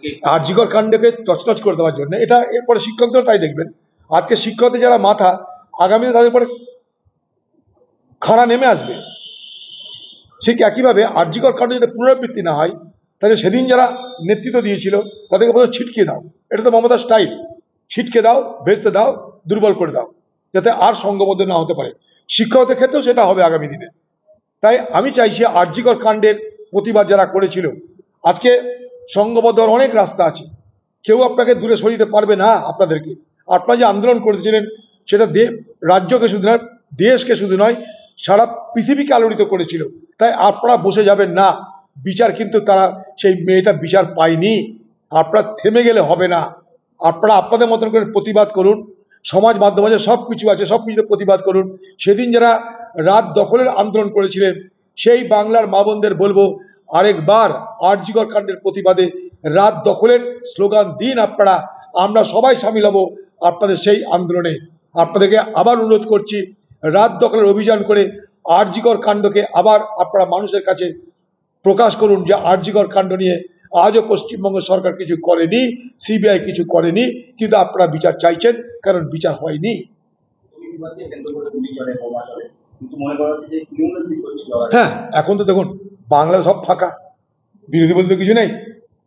তাদেরকে আরজিকর কাণ্ডকে তছনছ করে দেওয়ার জন্য। এটা এরপরে শিক্ষকদের তাই দেখবেন। আজকে শিক্ষকদের যারা মাথা, আগামীতে তাদের পরে খাড়া নেমে আসবে। ঠিক একইভাবে আরজিকর কাণ্ড যদি পুনরাবৃত্তি না হয়, তাহলে সেদিন যারা নেতৃত্ব দিয়েছিল, তাদেরকে প্রথমে ছিটকে দাও। এটা তো মমতার স্টাইল। ছিটকে দাও, ভেস্তে দাও, দুর্বল করে দাও, যাতে আর সঙ্গবদ্ধ না হতে পারে। শিক্ষকদের ক্ষেত্রেও সেটা হবে আগামী দিনে। তাই আমি চাইছি আরজিকর কাণ্ডের প্রতিবাদ যারা করেছিল, আজকে সঙ্গবদ্ধ হওয়ার অনেক রাস্তা আছে। কেউ আপনাকে দূরে সরিয়ে দিতে পারবে না আপনাদেরকে। আপনারা যে আন্দোলন করেছিলেন, সেটা দে রাজ্যকে শুধু নয়, দেশকে শুধু নয়, সারা পৃথিবীকে আলোড়িত করেছিল। তাই আপনারা বসে যাবেন না। বিচার কিন্তু তারা, সেই মেয়েটা বিচার পায়নি। আপনারা থেমে গেলে হবে না। আপনারা আপনাদের মতন করে প্রতিবাদ করুন। সমাজ মাধ্যম আছে সব কিছু আছে সব কিছুতে প্রতিবাদ করুন। সেদিন যারা রাত দখলের আন্দোলন করেছিলেন, সেই বাংলার মা বোনদের বলব আরেকবার আরজিকর কাণ্ডের প্রতিবাদে রাত দখলের স্লোগান দিন আপনারা আমরা সবাই সামিল হব আপনাদের সেই আন্দোলনে। আপনাদেরকে আবার অনুরোধ করছি রাত দখলের অভিযান করে আরজিকর কাণ্ডকে আবার আপনারা মানুষের কাছে প্রকাশ করুন যে আরজিকর কাণ্ড নিয়ে আজও পশ্চিমবঙ্গ সরকার কিছু করেনি সিবিআই কিছু করেনি কিন্তু আপনারা বিচার চাইছেন কারণ বিচার হয়নি। হ্যাঁ এখন তো দেখুন বাংলা সব ফাঁকা। বিরোধী বলতে কিছু নেই।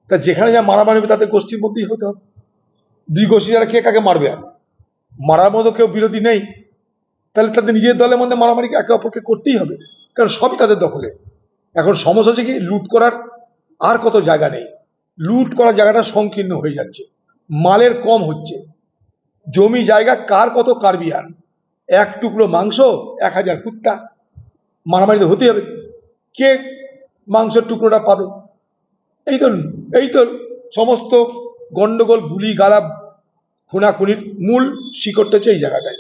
তা যেখানে যা মারামারি হবে তাদের গোষ্ঠীর মধ্যেই হতে হবে। দুই গোষ্ঠী যারা কে কাকে মারবে? আর মারার মতো কেউ বিরোধী নেই। তাহলে তাদের নিজের দলের মধ্যে মারামারি একে অপরকে করতেই হবে। কারণ সবই তাদের দখলে। এখন সমস্যা হচ্ছে কি, লুট করার আর কত জায়গা নেই। লুট করার জায়গাটা সংকীর্ণ হয়ে যাচ্ছে। মালের কম হচ্ছে। জমি জায়গা কার কত কারবি আর এক টুকরো মাংস, এক হাজার কুত্তা। মারামারি তো হতেই হবে। কে মাংসের টুকরোটা পাবে। এই তো এই তো সমস্ত গন্ডগোল, গুলি গালা খুনাখুনির মূল শিকড়টা হচ্ছে এই জায়গাটায়।